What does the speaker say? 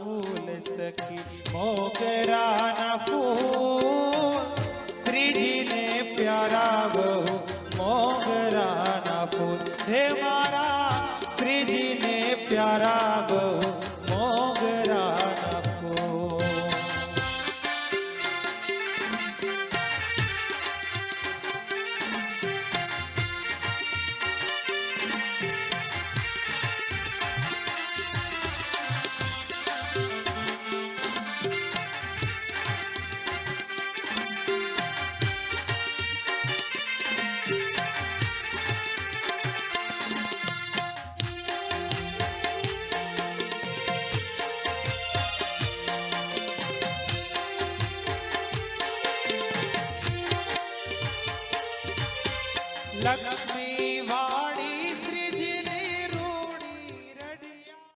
फूल सकी। मोगरा न फूल श्री जी ने प्यारा बहु, मोगरा न फूल हे मारा श्री जी ने प्यारा લક્ષ્મી વા